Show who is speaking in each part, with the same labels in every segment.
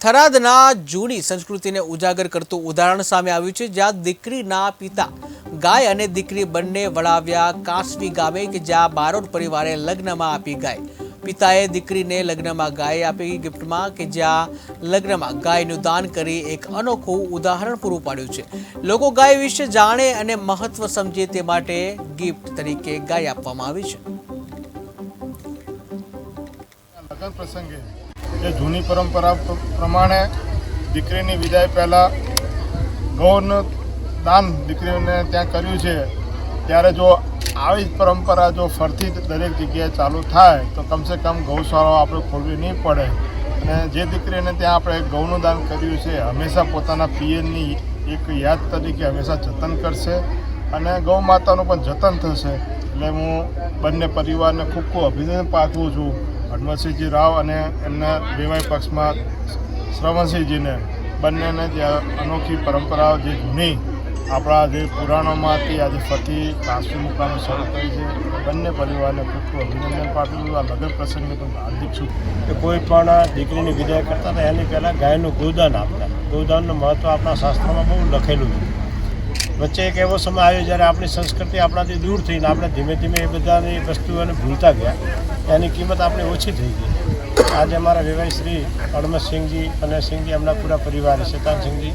Speaker 1: થરાદના જૂની સંસ્કૃતિને ઉજાગર કરતું ઉદાહરણ સામે આવ્યું છે, જ્યાં દીકરીના પિતા ગાય અને દીકરી બંને વળાવ્યા કાસવી ગામે કે જ્યાં બારોટ પરિવારે લગ્નમાં આપી ગાય. પિતાએ દીકરીને લગ્નમાં ગાય આપી ગિફ્ટમાં કે જ્યાં લગ્નમાં ગાયનું દાન કરી એક અનોખું ઉદાહરણ પૂરું પાડ્યું છે. લોકો ગાય વિશે જાણે અને મહત્વ સમજે તે માટે ગિફ્ટ તરીકે ગાય આપવામાં આવી છે.
Speaker 2: લગ્ન પ્રસંગે જે જૂની પરંપરા પ્રમાણે દીકરીની વિદાય પહેલાં ગૌનું દાન દીકરીને ત્યાં કર્યું છે. ત્યારે જો આવી જ પરંપરા જો ફરતી દરેક જગ્યાએ ચાલુ થાય, તો કમસે કમ ગૌશાળાઓ આપણે ખોલવી નહીં પડે. અને જે દીકરીને ત્યાં આપણે ગૌનું દાન કર્યું છે, હંમેશા પોતાના પિયરની એક યાદ તરીકે હંમેશા જતન કરશે અને ગૌ માતાનું પણ જતન થશે. એટલે હું બંને પરિવારને ખૂબ ખૂબ અભિનંદન પાઠવું છું. હનુમતસિંહજી રાવ અને એમના વેવાય પક્ષમાં શ્રવણસિંહજીને બંનેને જે અનોખી પરંપરાઓ જે જૂની આપણા જે પુરાણોમાંથી આજે ફરતી કાશી મુકામે શરૂ કરી છે. બંને પરિવારને ખૂબ ખૂબ અભિનંદન પાઠવું આ લગ્ન પ્રસંગે પણ હાર્દિક છું
Speaker 3: કે કોઈ પણ દીકરીની વિદાય કરતા હતા, એની પહેલાં ગાયનું ગોદાન આપતા. ગોદાનનું મહત્ત્વ આપણા શાસ્ત્રમાં બહુ લખેલું છે. વચ્ચે એક એવો સમય આવ્યો જ્યારે આપણી સંસ્કૃતિ આપણાથી દૂર થઈને આપણે ધીમે ધીમે એ બધાની વસ્તુઓને ભૂલતા ગયા. એની કિંમત આપણી ઓછી થઈ ગઈ. આજે અમારા વેવાઈ શ્રી હણમતસિંહજી અને સિંહજી એમના પૂરા પરિવાર શેતાનસિંહજી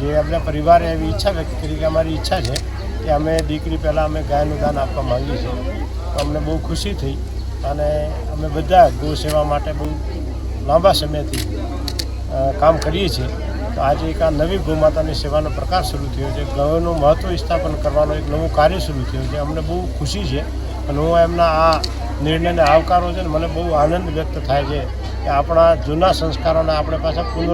Speaker 3: જે એમના પરિવારે એવી ઈચ્છા વ્યક્ત કરી કે અમારી ઈચ્છા છે કે અમે દીકરી પહેલાં અમે ગાયનું દાન આપવા માંગીએ છીએ. તો અમને બહુ ખુશી થઈ અને અમે બધા ગૌ સેવા માટે બહુ લાંબા સમયથી કામ કરીએ છીએ. તો આજે એક આ નવી ગૌમાતાની સેવાનો પ્રકાર શરૂ થયો છે. ગૌનું મહત્ત્વ સ્થાપન કરવાનો એક નવું કાર્ય શરૂ થયું છે. અમને બહુ ખુશી છે અને હું એમના આ નિર્ણયને આવકારો છે અને મને બહુ આનંદ વ્યક્ત થાય છે કે આપણા જૂના સંસ્કારોને આપણે પાછા પુનઃ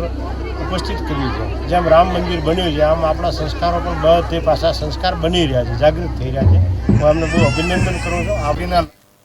Speaker 3: ઉપસ્થિત કરીએ છીએ. જેમ રામ મંદિર બન્યું છે, આમ આપણા સંસ્કારો પણ બધે પાછા સંસ્કાર બની રહ્યા છે, જાગૃત થઈ રહ્યા છે. હું એમને બહુ અભિનંદન કરું છું.
Speaker 2: આપીના